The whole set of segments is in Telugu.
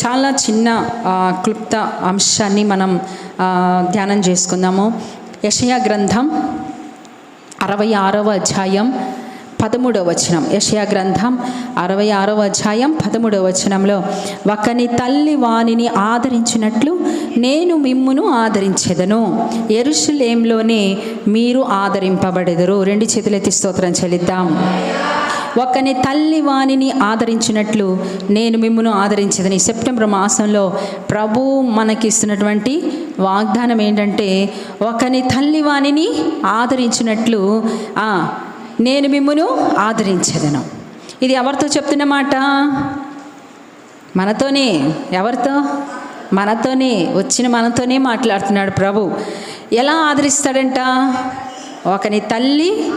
చాలా చిన్న క్లుప్త అంశాన్ని మనం ధ్యానం చేసుకుందాము. యషయా గ్రంథం అరవై ఆరవ అధ్యాయం పదమూడవ వచనం. యషయా గ్రంథం అరవై ఆరవ అధ్యాయం పదమూడవ వచనంలో ఒకని తల్లి వానిని ఆదరించినట్లు నేను మిమ్మును ఆదరించెదను. ఎరుషులేంలోనే మీరు ఆదరింపబడెదరు. రెండు చేతులెత్తి స్తోత్రం చెల్లిద్దాం. ఒకని తల్లి వాణిని ఆదరించినట్లు నేను మిమ్మను ఆదరించదని సెప్టెంబర్ మాసంలో ప్రభు మనకి ఇస్తున్నటువంటి వాగ్దానం ఏంటంటే ఒకని తల్లి వాణిని ఆదరించినట్లు నేను మిమ్మను ఆదరించదను. ఇది ఎవరితో చెప్తున్న మాట? మనతోనే ఎవరితో? మనతోనే వచ్చిన మనతోనే మాట్లాడుతున్నాడు ప్రభు. ఎలా ఆదరిస్తాడంట? ఒకని తల్లి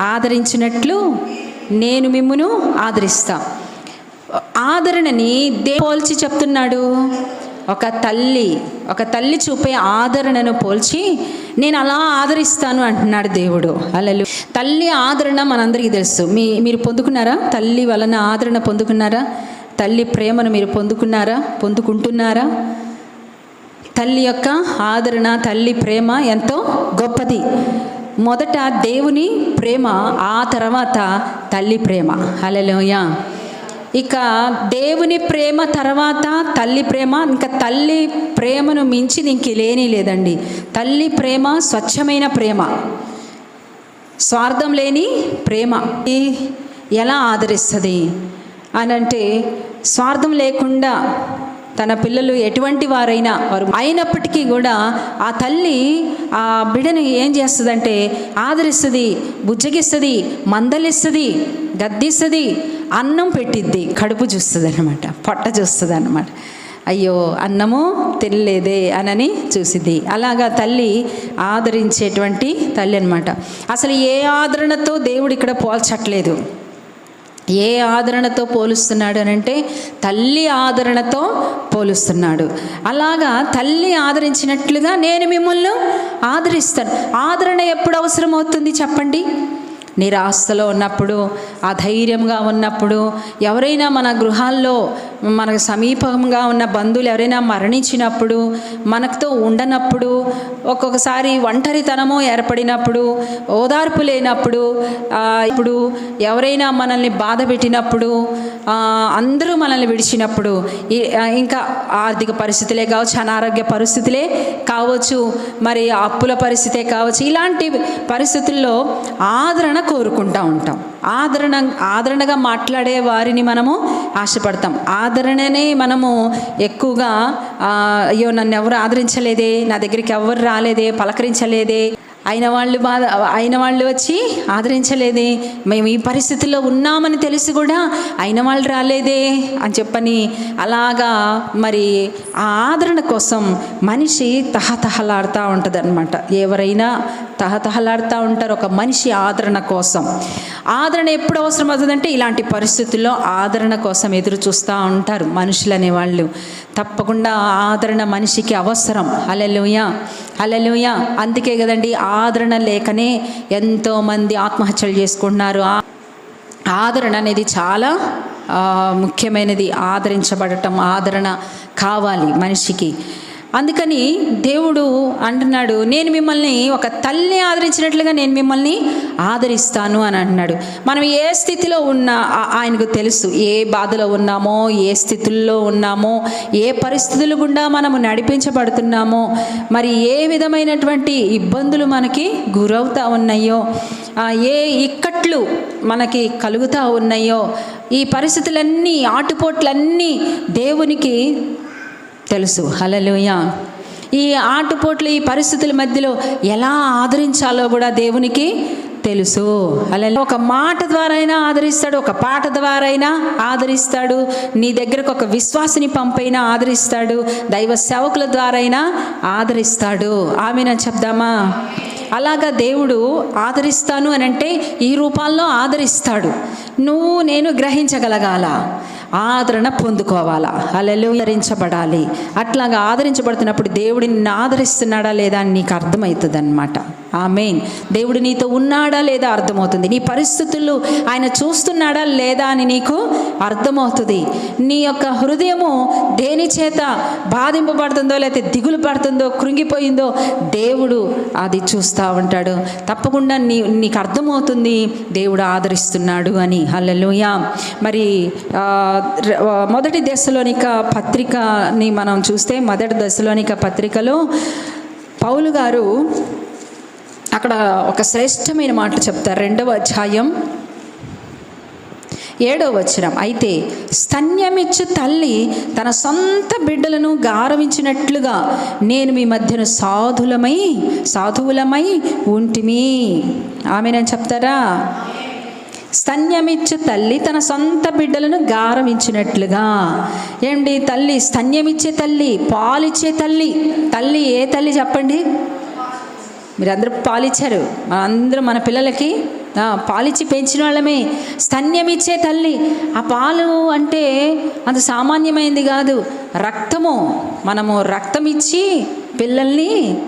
ఆదరించినట్లు నేను మిమ్మును ఆదరిస్తా. ఆదరణని దే పోల్చి చెప్తున్నాడు. ఒక తల్లి ఒక తల్లి చూపే ఆదరణను పోల్చి నేను అలా ఆదరిస్తాను అంటున్నాడు దేవుడు. అలలు తల్లి ఆదరణ మనందరికీ తెలుసు. మీ మీరు పొందుకున్నారా? తల్లి వలన ఆదరణ పొందుకున్నారా? తల్లి ప్రేమను మీరు పొందుకున్నారా? పొందుకుంటున్నారా? తల్లి యొక్క ఆదరణ తల్లి ప్రేమ ఎంతో గొప్పది. మొదట దేవుని ప్రేమ ఆ తర్వాత తల్లి ప్రేమ. హలోయ ఇక దేవుని ప్రేమ తర్వాత తల్లి ప్రేమ ఇంకా తల్లి ప్రేమను మించి ఇంక లేని లేదండి. తల్లి ప్రేమ స్వచ్ఛమైన ప్రేమ. స్వార్థం లేని ప్రేమ. ఈ ఎలా ఆదరిస్తుంది? అని అంటే స్వార్థం లేకుండా తన పిల్లలు ఎటువంటి వారైనా వారు అయినప్పటికీ కూడా ఆ తల్లి ఆ బిడ్డని ఏం చేస్తుందంటే ఆదరిస్తుంది బుజ్జగిస్తుంది మందలిస్తుంది గద్దిస్తుంది అన్నం పెట్టిద్ది కడుపు చూస్తుంది అనమాట పొట్ట చూస్తుంది అనమాట అయ్యో అన్నము తినలేదే అనని చూసిద్ది. అలాగా తల్లి ఆదరించేటువంటి తల్లి అనమాట అసలు ఏ ఆదరణతో దేవుడు ఇక్కడ పోల్చట్లేదు. ఏ ఆదరణతో పోలుస్తున్నాడు అని అంటే తల్లి ఆదరణతో పోలుస్తున్నాడు. అలాగా తల్లి ఆదరించినట్లుగా నేను మిమ్మల్ని ఆదరిస్తాను. ఆదరణ ఎప్పుడు అవసరం అవుతుంది చెప్పండి? నిరాశలో ఉన్నప్పుడు అధైర్యంగా ఉన్నప్పుడు ఎవరైనా మన గృహాల్లో మనకు సమీపంగా ఉన్న బంధువులు ఎవరైనా మరణించినప్పుడు మనతో ఉండనప్పుడు ఒక్కొక్కసారి ఒంటరితనము ఏర్పడినప్పుడు ఓదార్పు లేనప్పుడు ఇప్పుడు ఎవరైనా మనల్ని బాధ పెట్టినప్పుడు అందరూ మనల్ని విడిచినప్పుడు ఇంకా ఆర్థిక పరిస్థితులే కావచ్చు అనారోగ్య పరిస్థితులే కావచ్చు మరి అప్పుల పరిస్థితే కావచ్చు ఇలాంటి పరిస్థితుల్లో ఆదరణ కోరుకుంటా ఉంటాం. ఆదరణ ఆదరణగా మాట్లాడే వారిని మనము ఆశపడతాం. ఆదరణనే మనము ఎక్కువగా అయ్యో నన్ను ఎవరు ఆదరించలేదే నా దగ్గరికి ఎవరు రాలేదే పలకరించలేదే అయిన వాళ్ళు బాధ అయిన వాళ్ళు వచ్చి ఆదరించలేదే. మేము ఈ పరిస్థితుల్లో ఉన్నామని తెలిసి కూడా అయిన వాళ్ళు రాలేదే అని చెప్పని అలాగా మరి ఆ ఆదరణ కోసం మనిషి తహతహలాడుతూ ఉంటుంది అనమాట ఎవరైనా తహతహలాడుతూ ఉంటారు ఒక మనిషి ఆదరణ కోసం. ఆదరణ ఎప్పుడు అవసరం అవుతుందంటే ఇలాంటి పరిస్థితుల్లో ఆదరణ కోసం ఎదురు చూస్తూ ఉంటారు మనుషులు అనేవాళ్ళు తప్పకుండా ఆదరణ మనిషికి అవసరం. అలెలుయ అలెలుయ అందుకే కదండి ఆదరణ లేకనే ఎంతోమంది ఆత్మహత్యలు చేసుకుంటున్నారు. ఆదరణ అనేది చాలా ముఖ్యమైనది. ఆదరించబడటం ఆదరణ కావాలి మనిషికి. అందుకని దేవుడు అంటున్నాడు నేను మిమ్మల్ని ఒక తల్లి ఆదరించినట్లుగా నేను మిమ్మల్ని ఆదరిస్తాను అని అంటున్నాడు. మనం ఏ స్థితిలో ఉన్నా ఆయనకు తెలుసు ఏ బాధలో ఉన్నామో ఏ స్థితుల్లో ఉన్నామో ఏ పరిస్థితులు గుండా మనము నడిపించబడుతున్నామో మరి ఏ విధమైనటువంటి ఇబ్బందులు మనకి గురవుతూ ఉన్నాయో ఏ ఇక్కట్లు మనకి కలుగుతూ ఉన్నాయో ఈ పరిస్థితులన్నీ ఆటుపోట్లన్నీ దేవునికి తెలుసు. హలలుయా ఈ ఆటుపోట్లు ఈ పరిస్థితుల మధ్యలో ఎలా ఆదరించాలో కూడా దేవునికి తెలుసు. అలా ఒక మాట ద్వారా అయినా ఆదరిస్తాడు ఒక పాట ద్వారా అయినా ఆదరిస్తాడు నీ దగ్గరకు ఒక విశ్వాసిని పంపైనా ఆదరిస్తాడు దైవ సేవకుల ద్వారా అయినా ఆదరిస్తాడు. ఆమెన చెప్దామా? అలాగా దేవుడు ఆదరిస్తాను అని అంటే ఈ రూపాల్లో ఆదరిస్తాడు. నువ్వు నేను గ్రహించగలగాల? ఆదరణ పొందుకోవాలా? అలెలు ఆదరించబడాలి. అట్లాగా ఆదరించబడుతున్నప్పుడు దేవుడిని ఆదరిస్తున్నాడా లేదా అని నీకు అర్థమవుతుంది ఆ ఆమెన్. దేవుడు నీతో ఉన్నాడా లేదా అర్థమవుతుంది. నీ పరిస్థితులు ఆయన చూస్తున్నాడా లేదా అని నీకు అర్థమవుతుంది. నీ యొక్క హృదయము దేని చేత బాధింపబడుతుందో లేకపోతే దిగులు పడుతుందో కృంగిపోయిందో దేవుడు అది చూస్తూ ఉంటాడు. తప్పకుండా నీ నీకు అర్థమవుతుంది దేవుడు ఆదరిస్తున్నాడు అని. హల్లెలూయ. మరి మొదటి దశలోనిక పత్రికని మనం చూస్తే మొదటి దశలోనిక పత్రికలో పౌలు గారు అక్కడ ఒక శ్రేష్టమైన మాట చెప్తారు. రెండవ అధ్యాయం ఏడవ వచనం. అయితే స్తన్యమిచ్చు తల్లి తన సొంత బిడ్డలను గారవించినట్లుగా నేను మీ మధ్యన సాధులమై సాధువులమై ఉంటిమి. ఆమెనని చెప్తారా? స్తన్యమిచ్చు తల్లి తన సొంత బిడ్డలను గారవించినట్లుగా. ఏమండి? తల్లి స్తన్యమిచ్చే తల్లి పాలిచ్చే తల్లి. తల్లి ఏ తల్లి చెప్పండి? మీరందరూ పాలిచ్చారు. అందరూ మన పిల్లలకి పాలిచ్చి పెంచిన వాళ్ళమే. స్తన్యం ఇచ్చే తల్లి. ఆ పాలు అంటే అంత సామాన్యమైంది కాదు. రక్తము. మనము రక్తం ఇచ్చి పిల్లల్ని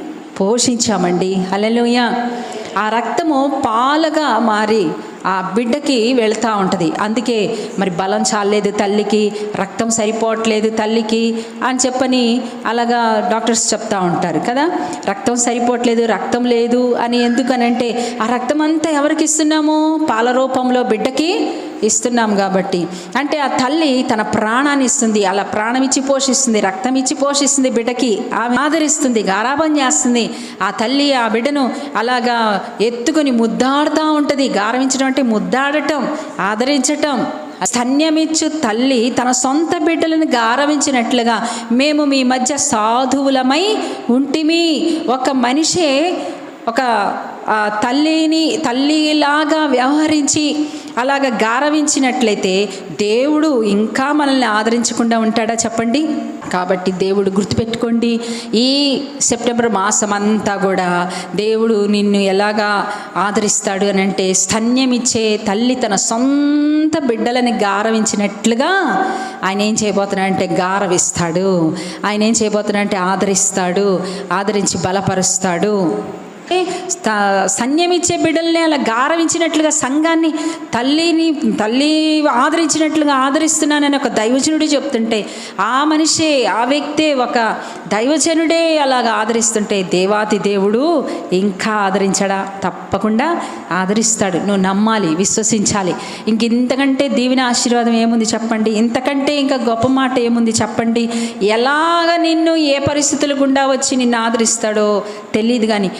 పోషించామండి. హల్లెలూయా. ఆ రక్తము పాలగా మారి ఆ బిడ్డకి వెళ్తూ ఉంటుంది. అందుకే మరి బలం చాలలేదు తల్లికి రక్తం సరిపోవట్లేదు తల్లికి అని చెప్పని అలాగా డాక్టర్స్ చెప్తా ఉంటారు కదా. రక్తం సరిపోవట్లేదు రక్తం లేదు అని ఎందుకనంటే ఆ రక్తం అంతా ఎవరికి ఇస్తున్నాము? పాల రూపంలో బిడ్డకి ఇస్తున్నాం కాబట్టి. అంటే ఆ తల్లి తన ప్రాణాన్ని ఇస్తుంది. అలా ప్రాణం ఇచ్చి పోషిస్తుంది రక్తం ఇచ్చి పోషిస్తుంది బిడ్డకి. ఆమె ఆదరిస్తుంది గారాభం చేస్తుంది. ఆ తల్లి ఆ బిడ్డను అలాగా ఎత్తుకొని ముద్దాడుతూ ఉంటుంది. గారవించడం అంటే ముద్దాడటం ఆదరించటం. సన్యమిచ్చు తల్లి తన సొంత బిడ్డలను గారవించినట్లుగా మేము మీ మధ్య సాధువులమై ఉంటిమి. ఒక మనిషే ఒక తల్లిని తల్లిలాగా వ్యవహరించి అలాగ గారవించినట్లయితే దేవుడు ఇంకా మనల్ని ఆదరించకుండా ఉంటాడా చెప్పండి? కాబట్టి దేవుడు గుర్తుపెట్టుకోండి. ఈ సెప్టెంబర్ మాసం అంతా కూడా దేవుడు నిన్ను ఎలాగా ఆదరిస్తాడు అని అంటే స్తన్యమిచ్చే తల్లి తన సొంత బిడ్డలని గారవించినట్లుగా ఆయన ఏం చేయబోతున్నాడంటే గారవిస్తాడు. ఆయన ఏం చేయబోతున్నాడంటే ఆదరిస్తాడు ఆదరించి బలపరుస్తాడు. అంటే సన్యమిచ్చే బిడ్డల్ని అలా గారవించినట్లుగా సంఘాన్ని తల్లిని తల్లి ఆదరించినట్లుగా ఆదరిస్తున్నానని ఒక దైవజనుడు చెప్తుంటే ఆ మనిషే ఆ వ్యక్తే ఒక దైవజనుడే అలాగ ఆదరిస్తుంటే దేవాతి దేవుడు ఇంకా ఆదరించడా? తప్పకుండా ఆదరిస్తాడు. నువ్వు నమ్మాలి విశ్వసించాలి. ఇంక ఇంతకంటే దీవెన ఆశీర్వాదం ఏముంది చెప్పండి? ఇంతకంటే ఇంకా గొప్ప మాట ఏముంది చెప్పండి? ఎలాగ నిన్ను ఏ పరిస్థితులు గుండా వచ్చి నిన్ను ఆదరిస్తాడో తెలియదు కానీ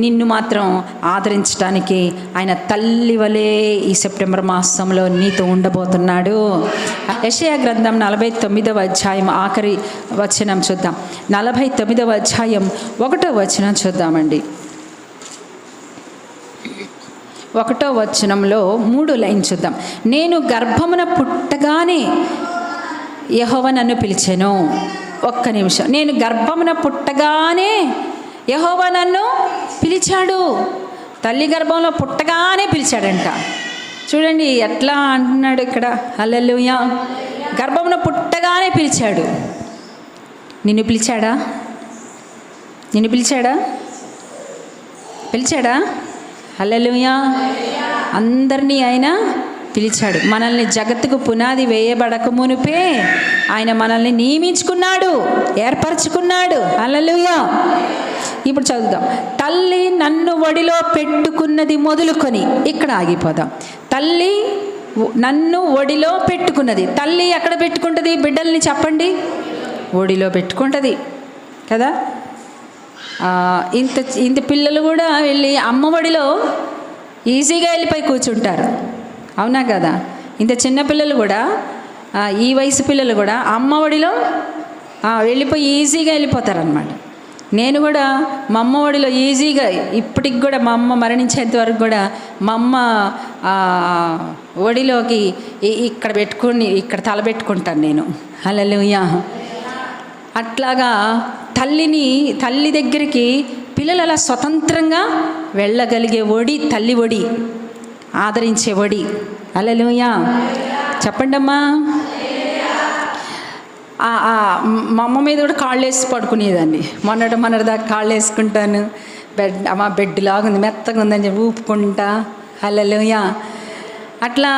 నిన్ను మాత్రం ఆదరించడానికి ఆయన తల్లి వలె ఈ సెప్టెంబర్ మాసంలో నీతో ఉండబోతున్నాడు. యషయా గ్రంథం నలభై తొమ్మిదవ అధ్యాయం ఆఖరి వచనం చూద్దాం. నలభై తొమ్మిదవ అధ్యాయం ఒకటో వచనం చూద్దామండి. ఒకటో వచనంలో మూడు లైన్ చూద్దాం. నేను గర్భమున పుట్టగానే యహోవ నన్ను పిలిచాను. ఒక్క నిమిషం. నేను గర్భమున పుట్టగానే యహోవ నన్ను పిలిచాడు. తల్లి గర్భంలో పుట్టగానే పిలిచాడంట. చూడండి ఎట్లా అంటున్నాడు ఇక్కడ. హల్లెలూయా. గర్భంలో పుట్టగానే పిలిచాడు. నిన్ను పిలిచాడా? నిన్ను పిలిచాడా? పిలిచాడా? హల్లెలూయా. అందరినీ ఆయన పిలిచాడు. మనల్ని జగత్తుకు పునాది వేయబడక మునిపే ఆయన మనల్ని నియమించుకున్నాడు ఏర్పరచుకున్నాడు. అలలుయా ఇప్పుడు చదువుదాం. తల్లి నన్ను ఒడిలో పెట్టుకున్నది మొదలుకొని ఇక్కడ ఆగిపోదాం. తల్లి నన్ను ఒడిలో పెట్టుకున్నది. తల్లి ఎక్కడ పెట్టుకుంటుంది? బిడ్డల్ని చెప్పండి. ఒడిలో పెట్టుకుంటుంది. కదా? ఇంత ఇంత పిల్లలు కూడా వెళ్ళి అమ్మ ఒడిలో ఈజీగా వెళ్ళిపోయి కూర్చుంటారు. అవునా కదా? ఇంత చిన్నపిల్లలు కూడా ఈ వయసు పిల్లలు కూడా అమ్మ ఒడిలో వెళ్ళిపోయి ఈజీగా వెళ్ళిపోతారు అనమాట నేను కూడా మా అమ్మ ఒడిలో ఈజీగా ఇప్పటికి కూడా మా అమ్మ మరణించేంత వరకు కూడా మా అమ్మ ఒడిలోకి ఇక్కడ పెట్టుకుని ఇక్కడ తల పెట్టుకుంటాను నేను. హల్లెలూయా. అట్లాగా తల్లిని తల్లి దగ్గరికి పిల్లలు అలా స్వతంత్రంగా వెళ్ళగలిగే ఒడి తల్లి ఒడి. ఆదరించే ఒడి అలలుయా చెప్పండమ్మా మా అమ్మ మీద కూడా కాళ్ళు వేసి పడుకునేదాన్ని. మొన్నటి మొన్నటి దాకా కాళ్ళు వేసుకుంటాను బెడ్ అమ్మ బెడ్ లాగా ఉంది మెత్తగా ఉందని చెప్పి ఊపుకుంటా. హల్లెలూయ. అట్లా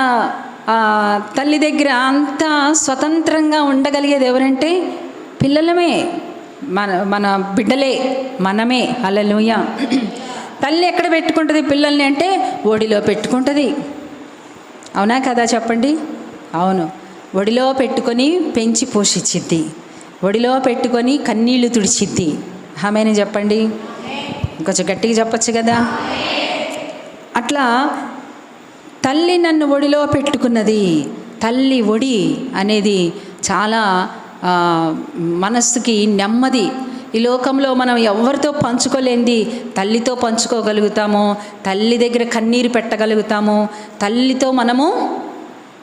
తల్లి దగ్గర అంత స్వతంత్రంగా ఉండగలిగేది ఎవరంటే పిల్లలమే. మన మన బిడ్డలే మనమే. హల్లెలూయ. తల్లి ఎక్కడ పెట్టుకుంటుంది? పిల్లల్ని అంటే ఒడిలో పెట్టుకుంటుంది. అవునా కదా చెప్పండి? అవును. ఒడిలో పెట్టుకొని పెంచి పోషించిద్ది. ఒడిలో పెట్టుకొని కన్నీళ్ళు తుడిచిద్ది. ఆమెని చెప్పండి? కొంచెం గట్టిగా చెప్పచ్చు కదా? అట్లా తల్లి నన్ను ఒడిలో పెట్టుకున్నది. తల్లి ఒడి అనేది చాలా మనస్సుకి నెమ్మది ఈ లోకంలో మనం ఎవరితో పంచుకోలేంది తల్లితో పంచుకోగలుగుతాము తల్లి దగ్గర కన్నీరు పెట్టగలుగుతాము తల్లితో మనము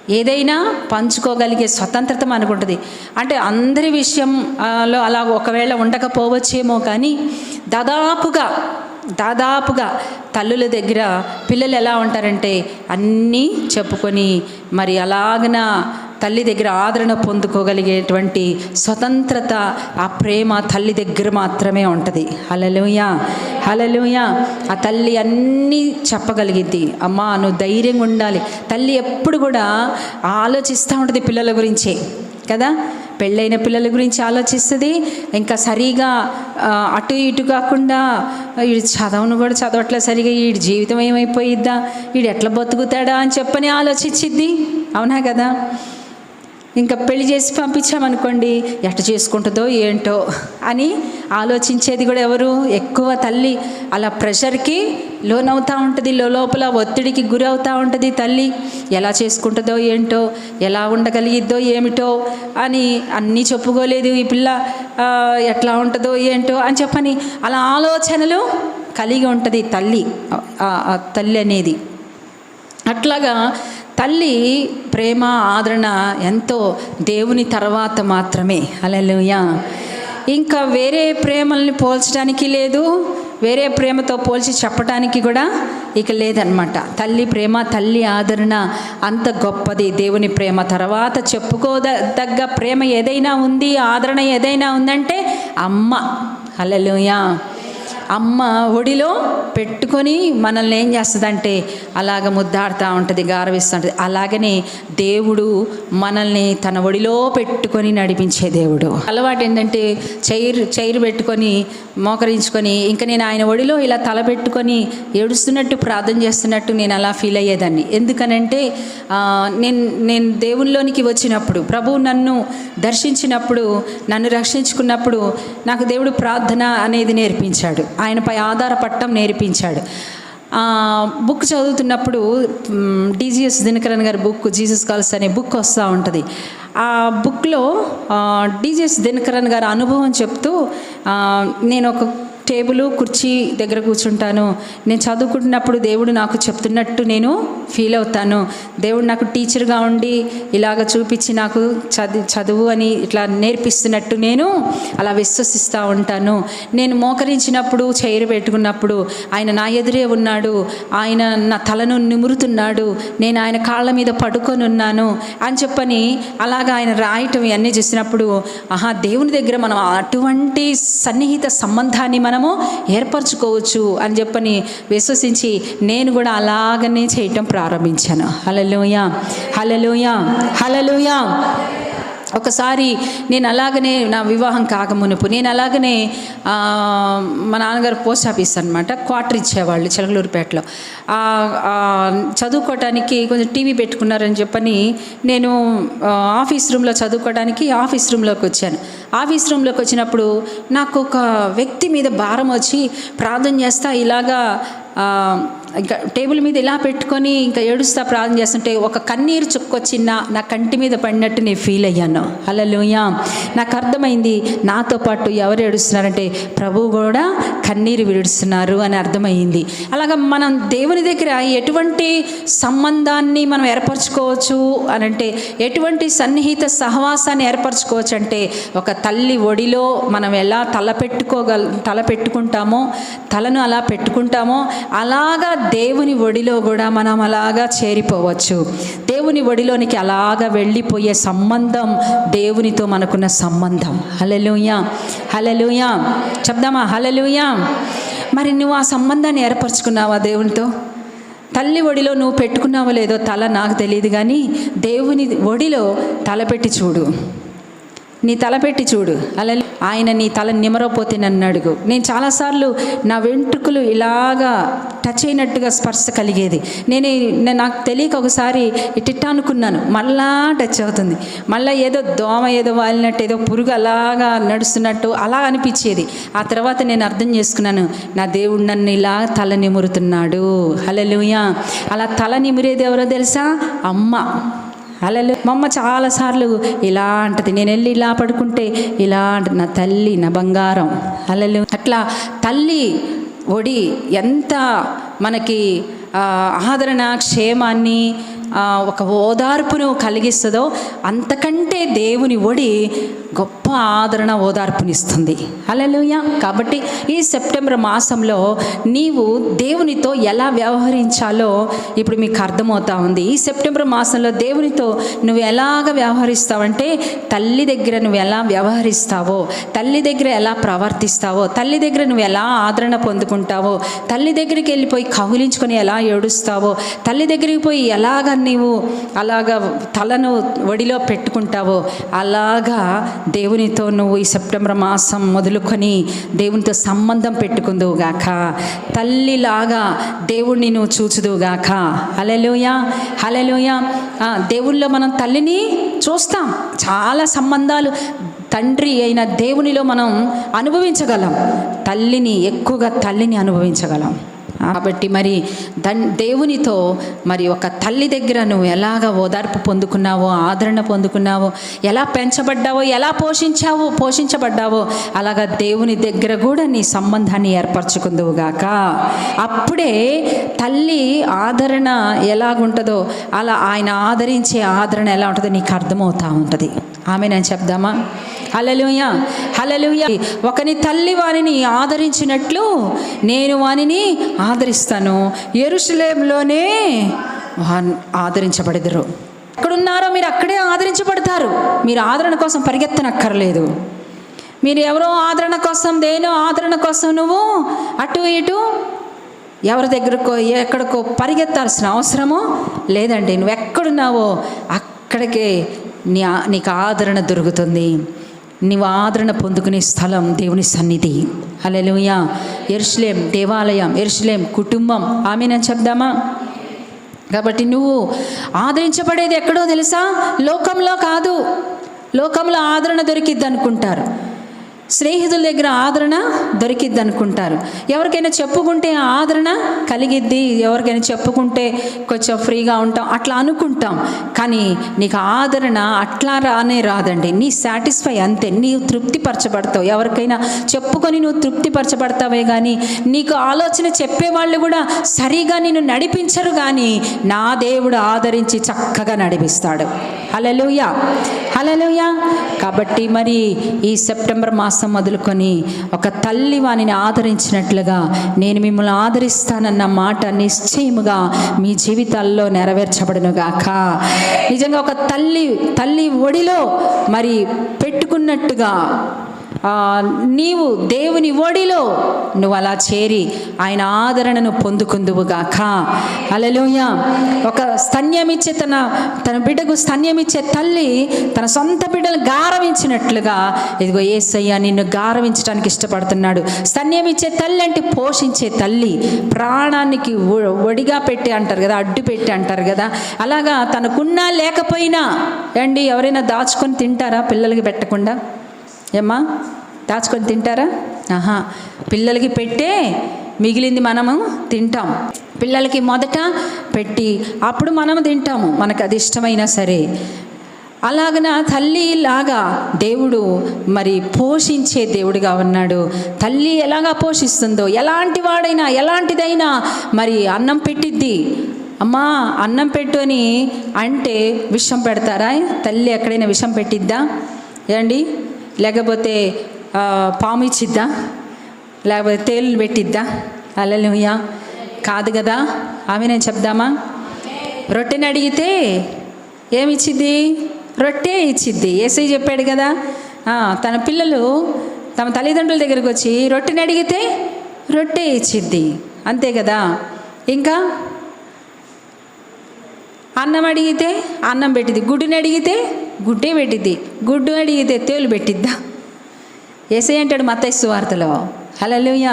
ఏదైనా పంచుకోగలిగే స్వతంత్రత మనకు ఉంటుంది అంటే అందరి విషయంలో అలా ఒకవేళ ఉండకపోవచ్చేమో కానీ దాదాపుగా దాదాపుగా తల్లుల దగ్గర పిల్లలు ఎలా ఉంటారంటే అన్నీ చెప్పుకొని మరి అలాగన తల్లి దగ్గర ఆదరణ పొందుకోగలిగేటువంటి స్వతంత్రత ఆ ప్రేమ తల్లి దగ్గర మాత్రమే ఉంటుంది. హలలుయ హలలుయ ఆ తల్లి అన్నీ చెప్పగలిగిద్ది. అమ్మా నువ్వు ధైర్యంగా ఉండాలి. తల్లి ఎప్పుడు కూడా ఆలోచిస్తూ ఉంటుంది పిల్లల గురించే కదా? పెళ్ళైన పిల్లల గురించి ఆలోచిస్తుంది. ఇంకా సరిగా అటు ఇటు కాకుండా వీడి చదవను కూడా చదవట్లేదు సరిగా వీడి జీవితం ఏమైపోయిద్దా? వీడు ఎట్లా బతుకుతాడా? అని చెప్పని ఆలోచించిద్ది. అవునా కదా? ఇంకా పెళ్ళి చేసి పంపించామనుకోండి ఎట్ట చేసుకుంటుందో ఏంటో అని ఆలోచించేది కూడా ఎవరు? ఎక్కువ తల్లి. అలా ప్రెషర్కి లోనవుతూ ఉంటుంది లోపల ఒత్తిడికి గురవుతూ ఉంటుంది తల్లి. ఎలా చేసుకుంటుందో ఏంటో ఎలా ఉండగలిగిద్దో ఏమిటో అని అన్నీ చెప్పుకోలేదు ఈ పిల్ల. ఎట్లా ఉంటుందో ఏంటో అని చెప్పని అలా ఆలోచనలు కలిగి ఉంటుంది తల్లి. తల్లి అనేది. అట్లాగా తల్లి ప్రేమ ఆదరణ ఎంతో దేవుని తర్వాత మాత్రమే. అలెలుయా ఇంకా వేరే ప్రేమల్ని పోల్చడానికి లేదు. వేరే ప్రేమతో పోల్చి చెప్పడానికి కూడా ఇక లేదనమాట తల్లి ప్రేమ తల్లి ఆదరణ అంత గొప్పది. దేవుని ప్రేమ తర్వాత చెప్పుకోదగ్గ ప్రేమ ఏదైనా ఉంది ఆదరణ ఏదైనా ఉందంటే అమ్మ. అలెలుయా అమ్మ ఒడిలో పెట్టుకొని మనల్ని ఏం చేస్తుందంటే అలాగ ముద్దాడుతూ ఉంటుంది గారవిస్తూ ఉంటుంది అలాగనే దేవుడు మనల్ని తన ఒడిలో పెట్టుకొని నడిపించే దేవుడు. అలవాటు ఏంటంటే చైర్ చైర్ పెట్టుకొని మోకరించుకొని ఇంకా నేను ఆయన ఒడిలో ఇలా తల పెట్టుకొని ఏడుస్తున్నట్టు ప్రార్థన చేస్తున్నట్టు నేను అలా ఫీల్ అయ్యేదాన్ని. ఎందుకనంటే నేను నేను దేవునిలోనికి వచ్చినప్పుడు ప్రభువు నన్ను దర్శించినప్పుడు నన్ను రక్షించుకున్నప్పుడు నాకు దేవుడు ప్రార్థన అనేది నేర్పించాడు. ఆయనపై ఆధారపడటం నేర్పించాడు. బుక్ చదువుతున్నప్పుడు డీజీఎస్ దినకరన్ గారి బుక్ జీసస్ కాల్స్ అనే బుక్ వస్తూ ఉంటుంది. ఆ బుక్లో డీజీఎస్ దినకరన్ గారి అనుభవం చెప్తూ నేను ఒక టేబుల్ కుర్చీ దగ్గర కూర్చుంటాను. నేను చదువుకుంటున్నప్పుడు దేవుడు నాకు చెప్తున్నట్టు నేను ఫీల్ అవుతాను. దేవుడు నాకు టీచర్గా ఉండి ఇలాగ చూపించి నాకు చది చదువు అని ఇట్లా నేర్పిస్తున్నట్టు నేను అలా విశ్వసిస్తూ ఉంటాను. నేను మోకరించినప్పుడు చైరు పెట్టుకున్నప్పుడు ఆయన నా ఎదురే ఉన్నాడు. ఆయన నా తలను నిమురుతున్నాడు. నేను ఆయన కాళ్ళ మీద పడుకొని ఉన్నాను అని చెప్పని అలాగా ఆయన రాయటం ఇవన్నీ చేసినప్పుడు ఆహా దేవుని దగ్గర మనం అటువంటి సన్నిహిత సంబంధాన్ని మనం మనము ఏర్పరచుకోవచ్చు అని చెప్పని విశ్వసించి నేను కూడా అలాగనే చేయటం ప్రారంభించాను. హలలోయ హలలోయ హలలోయ ఒకసారి నేను అలాగనే నా వివాహం కాకమునుపు నేను అలాగనే మా నాన్నగారు పోస్ట్ ఆఫీస్ అనమాట క్వార్టర్ ఇచ్చేవాళ్ళు చిలకలూరుపేటలో చదువుకోవటానికి కొంచెం టీవీ పెట్టుకున్నారని చెప్పని నేను ఆఫీస్ రూమ్లో చదువుకోవడానికి ఆఫీస్ రూమ్లోకి వచ్చాను. ఆఫీస్ రూమ్లోకి వచ్చినప్పుడు నాకు ఒక వ్యక్తి మీద భారం వచ్చి ప్రార్థన చేస్తా ఇలాగా ఇంకా టేబుల్ మీద ఇలా పెట్టుకొని ఇంకా ఏడుస్తా ప్రార్థన చేస్తుంటే ఒక కన్నీరు చుక్కొచ్చిన నా నా కంటి మీద పడినట్టు నేను ఫీల్ అయ్యాను. హల్లెలూయా. నాకు అర్థమైంది నాతో పాటు ఎవరు ఏడుస్తున్నారంటే ప్రభువు కూడా కన్నీరు విడుస్తున్నారు అని అర్థమైంది. అలాగా మనం దేవుని దగ్గర ఎటువంటి సంబంధాన్ని మనం ఏర్పరచుకోవచ్చు అని అంటే ఎటువంటి సన్నిహిత సహవాసాన్ని ఏర్పరచుకోవచ్చు అంటే ఒక తల్లి ఒడిలో మనం ఎలా తల పెట్టుకోగల తల పెట్టుకుంటామో తలను అలా పెట్టుకుంటామో అలాగా దేవుని ఒడిలో కూడా మనం అలాగా చేరిపోవచ్చు. దేవుని ఒడిలోనికి అలాగా వెళ్ళిపోయే సంబంధం దేవునితో మనకున్న సంబంధం. హలలుయా హలలుయా చెప్దామా? హలలుయా మరి నువ్వు ఆ సంబంధాన్ని ఏర్పరచుకున్నావా దేవునితో? తల్లి ఒడిలో నువ్వు పెట్టుకున్నావో లేదో తల నాకు తెలియదు కానీ దేవుని ఒడిలో తల పెట్టి చూడు. నీ తల పెట్టి చూడు. అలా ఆయన నీ తల నిమరపోతే నన్ను అడుగు. నేను చాలాసార్లు నా వెంట్రుకలు ఇలాగా టచ్ అయినట్టుగా స్పర్శ కలిగేది. నేను నాకు తెలియక ఒకసారి ఇట్టిట్ట అనుకున్నాను మళ్ళా టచ్ అవుతుంది. మళ్ళీ ఏదో దోమ ఏదో వాలినట్టు ఏదో పురుగు అలాగా నడుస్తున్నట్టు అలా అనిపించేది. ఆ తర్వాత నేను అర్థం చేసుకున్నాను నా దేవుడు నన్ను ఇలా తల నిమురుతున్నాడు. హలో అలా తల నిమిరేది ఎవరో తెలుసా? అమ్మ. అలలు మా అమ్మ చాలాసార్లు ఇలా అంటది నేను వెళ్ళి ఇలా పడుకుంటే ఇలా అంటది నా తల్లి నా బంగారం. అలలు అట్లా తల్లి ఒడి ఎంత మనకి ఆదరణ క్షేమాన్ని ఒక ఓదార్పును కలిగిస్తుందో అంతకంటే దేవుని ఒడి గొప్ప ఆదరణ ఓదార్పునిస్తుంది. అలలుయ కాబట్టి ఈ సెప్టెంబర్ మాసంలో నీవు దేవునితో ఎలా వ్యవహరించాలో ఇప్పుడు మీకు అర్థమవుతా ఉంది. ఈ సెప్టెంబర్ మాసంలో దేవునితో నువ్వు ఎలాగ వ్యవహరిస్తావంటే తల్లి దగ్గర నువ్వు ఎలా వ్యవహరిస్తావో తల్లి దగ్గర ఎలా ప్రవర్తిస్తావో తల్లి దగ్గర నువ్వు ఎలా ఆదరణ పొందుకుంటావో తల్లి దగ్గరికి వెళ్ళిపోయి కౌలించుకొని ఎలా ఏడుస్తావో తల్లి దగ్గరికి పోయి ఎలాగ నీవు అలాగా తలను ఒడిలో పెట్టుకుంటావో అలాగా దేవునితో నువ్వు ఈ సెప్టెంబర్ మాసం మొదలుకొని దేవునితో సంబంధం పెట్టుకుందువుగాక తల్లిలాగా దేవుణ్ణి నువ్వు చూచుదువుగాక హలెలుయా హలెలుయా దేవుళ్ళో మనం తల్లిని చూస్తాం. చాలా సంబంధాలు తండ్రి అయిన దేవునిలో మనం అనుభవించగలం. తల్లిని ఎక్కువగా తల్లిని అనుభవించగలం. కాబట్టి మరి దన్ దేవునితో మరి ఒక తల్లి దగ్గర నువ్వు ఎలాగ ఓదార్పు పొందుకున్నావో ఆదరణ పొందుకున్నావో ఎలా పెంచబడ్డావో ఎలా పోషించావో పోషించబడ్డావో అలాగా దేవుని దగ్గర కూడా నీ సంబంధాన్ని ఏర్పరచుకుందువుగాక అప్పుడే తల్లి ఆదరణ ఎలాగుంటుందో అలా ఆయన ఆదరించే ఆదరణ ఎలా ఉంటుందో నీకు అర్థమవుతూ ఉంటుంది. ఆమె నేను చెప్దామా? హలలుయ హలలుయ ఒకని తల్లి వారిని ఆదరించినట్లు నేను వానిని ఆదరిస్తాను. ఎరుసలేంలోనే ఆదరించబడదురు. ఎక్కడున్నారో మీరు అక్కడే ఆదరించబడతారు. మీరు ఆదరణ కోసం పరిగెత్తనక్కర్లేదు. మీరు ఎవరో ఆదరణ కోసం దేనో ఆదరణ కోసం నువ్వు అటు ఇటు ఎవరి దగ్గరకో ఎక్కడికో పరిగెత్తాల్సిన అవసరమో లేదండి. నువ్వు ఎక్కడున్నావో అక్కడికే నీ నీకు ఆదరణ దొరుకుతుంది. నీవు ఆదరణ పొందుకునే స్థలం దేవుని సన్నిధి. అలెలుయ ఎరుషులేం దేవాలయం ఎరుషులేం కుటుంబం. ఆమెనని చెప్దామా? కాబట్టి నువ్వు ఆదరించబడేది ఎక్కడో తెలుసా? లోకంలో కాదు. లోకంలో ఆదరణ దొరికిద్ది అనుకుంటారు. స్నేహితుల దగ్గర ఆదరణ దొరికిద్ది అనుకుంటారు. ఎవరికైనా చెప్పుకుంటే ఆదరణ కలిగిద్ది ఎవరికైనా చెప్పుకుంటే కొంచెం ఫ్రీగా ఉంటాం అట్లా అనుకుంటాం. కానీ నీకు ఆదరణ అట్లా రానే రాదండి. నీ సాటిస్ఫై అంతే నీవు తృప్తిపరచబడతావు. ఎవరికైనా చెప్పుకొని నువ్వు తృప్తిపరచబడతావే కానీ నీకు ఆలోచన చెప్పేవాళ్ళు కూడా సరిగా నిన్ను నడిపించరు కానీ నా దేవుడు ఆదరించి చక్కగా నడిపిస్తాడు. హలలుయా హలలుయా కాబట్టి మరి ఈ సెప్టెంబర్ మాసం మొదలుకొని ఒక తల్లి వానిని ఆదరించినట్లుగా నేను మిమ్మల్ని ఆదరిస్తానన్న మాట నిశ్చయముగా మీ జీవితాల్లో నెరవేర్చబడునుగాక. నిజంగా ఒక తల్లి తల్లి ఒడిలో మరి పెట్టుకున్నట్టుగా నీవు దేవుని ఒడిలో నువ్వు అలా చేరి ఆయన ఆదరణను పొందుకుందువుగాక అలలోయ ఒక స్తన్యమిచ్చే తన తన బిడ్డకు స్తన్యమిచ్చే తల్లి తన సొంత బిడ్డలు గారవించినట్లుగా ఇదిగో ఏసయ్య నిన్ను గారవించడానికి ఇష్టపడుతున్నాడు. స్తన్యమిచ్చే తల్లి అంటే పోషించే తల్లి. ప్రాణానికి ఒడిగా పెట్టి అంటారు కదా అడ్డు పెట్టి అంటారు కదా. అలాగా తనకున్నా లేకపోయినా అండి ఎవరైనా దాచుకొని తింటారా పిల్లలకి పెట్టకుండా? ఏమ్మా? దాచుకొని తింటారా? ఆహా పిల్లలకి పెట్టే మిగిలింది మనము తింటాం. పిల్లలకి మొదట పెట్టి అప్పుడు మనము తింటాము మనకు అది ఇష్టమైనా సరే. అలాగన తల్లి లాగా దేవుడు మరి పోషించే దేవుడిగా ఉన్నాడు. తల్లి ఎలాగా పోషిస్తుందో ఎలాంటి వాడైనా ఎలాంటిదైనా మరి అన్నం పెట్టిద్ది. అమ్మా అన్నం పెట్టు అని అంటే విషం పెడతారా? తల్లి ఎక్కడైనా విషం పెట్టిద్దా? ఏమండి లేకపోతే పాము ఇచ్చిద్దా? లేకపోతే తేలు పెట్టిద్దా? అల్లెలుయ్యా కాదు కదా? ఆమె నేను చెప్దామా? రొట్టెని అడిగితే ఏమిచ్చిద్ది? రొట్టె ఇచ్చిద్ది. ఏసై చెప్పాడు కదా. తన పిల్లలు తమ తల్లిదండ్రుల దగ్గరికి వచ్చి రొట్టెని అడిగితే రొట్టె ఇచ్చిద్ది. అంతే కదా? ఇంకా? అన్నం అడిగితే అన్నం పెట్టిద్ది. గుడ్డుని అడిగితే గుడ్డే పెట్టిద్ది. గుడ్డు అడిగితే తేలు పెట్టిద్దా? ఏసై అంటాడు మత్తైసు వార్తలో హలోయ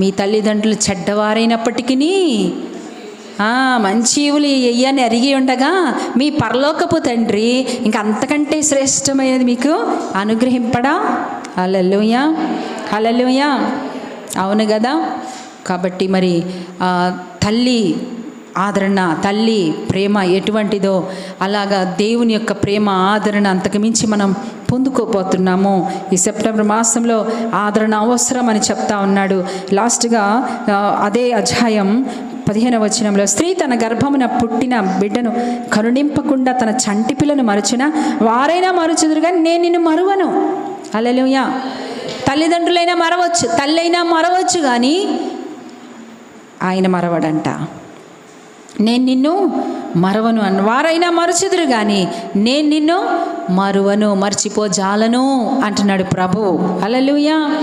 మీ తల్లిదండ్రులు చెడ్డవారైనప్పటికీ మంచి ఇవులు ఎయ్యని అరిగి ఉండగా మీ పరలోకపు తండ్రి ఇంక అంతకంటే శ్రేష్టమైనది మీకు అనుగ్రహింపడా? హలలుయ హలలుయ అవును కదా కాబట్టి మరి తల్లి ఆదరణ తల్లి ప్రేమ ఎటువంటిదో అలాగా దేవుని యొక్క ప్రేమ ఆదరణ అంతకుమించి మనం పొందుకోపోతున్నాము ఈ సెప్టెంబర్ మాసంలో ఆదరణ అవసరం అని చెప్తా ఉన్నాడు. లాస్ట్గా అదే అధ్యాయం పదిహేను వచనంలో స్త్రీ తన గర్భమున పుట్టిన బిడ్డను కరుణింపకుండా తన చంటి పిల్లను మరచిన వారైనా మరుచుదురు కానీ నేను నిన్ను మరువను. అలలుయా తల్లిదండ్రులైనా మరవచ్చు తల్లైనా మరవచ్చు కానీ ఆయన మరవడంట. నేను నిన్ను మరవను అన్న వారైనా మరచుదురు కానీ నేను నిన్ను మరువను మర్చిపోజాలను అంటున్నాడు ప్రభు. అలలుయా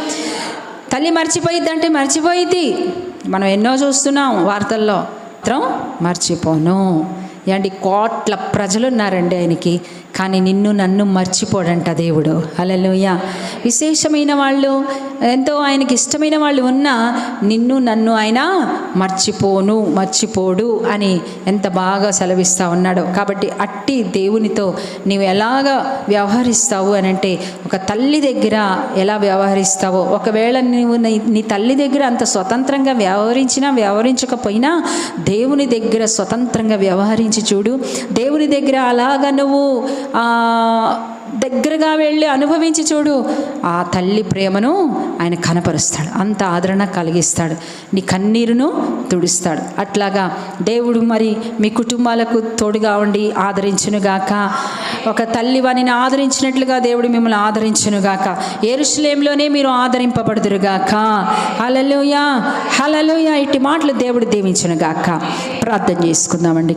తల్లి మర్చిపోయిద్ది అంటే మర్చిపోయిద్ది. మనం ఎన్నో చూస్తున్నాం వార్తల్లో. మాత్రం మర్చిపోను. ఏంటి కోట్ల ప్రజలు ఉన్నారండి ఆయనకి. కానీ నిన్ను నన్ను మర్చిపోడంట దేవుడు. అలలోయ విశేషమైన వాళ్ళు ఎంతో ఆయనకి ఇష్టమైన వాళ్ళు ఉన్నా నిన్ను నన్ను ఆయన మర్చిపోను మర్చిపోడు అని ఎంత బాగా సెలవిస్తూ ఉన్నాడో. కాబట్టి అట్టి దేవునితో నీవు ఎలాగ వ్యవహరిస్తావు అని అంటే ఒక తల్లి దగ్గర ఎలా వ్యవహరిస్తావో ఒకవేళ నువ్వు నీ నీ తల్లి దగ్గర అంత స్వతంత్రంగా వ్యవహరించినా వ్యవహరించకపోయినా దేవుని దగ్గర స్వతంత్రంగా వ్యవహరించి చూడు. దేవుని దగ్గర అలాగ నువ్వు దగ్గరగా వెళ్ళి అనుభవించి చూడు. ఆ తల్లి ప్రేమను ఆయన కనపరుస్తాడు. అంత ఆదరణ కలిగిస్తాడు. నీ కన్నీరును తుడుస్తాడు. అట్లాగా దేవుడు మరి మీ కుటుంబాలకు తోడుగా ఉండి ఆదరించునుగాక. ఒక తల్లి వానిని ఆదరించినట్లుగా దేవుడు మిమ్మల్ని ఆదరించునుగాక. ఏరుశ్లేంలోనే మీరు ఆదరింపబడుదురుగాక. హలలోయ హలలోయ ఇట్టి మాటలు దేవుడు దీవించునుగాక. ప్రార్థన చేసుకుందామండి.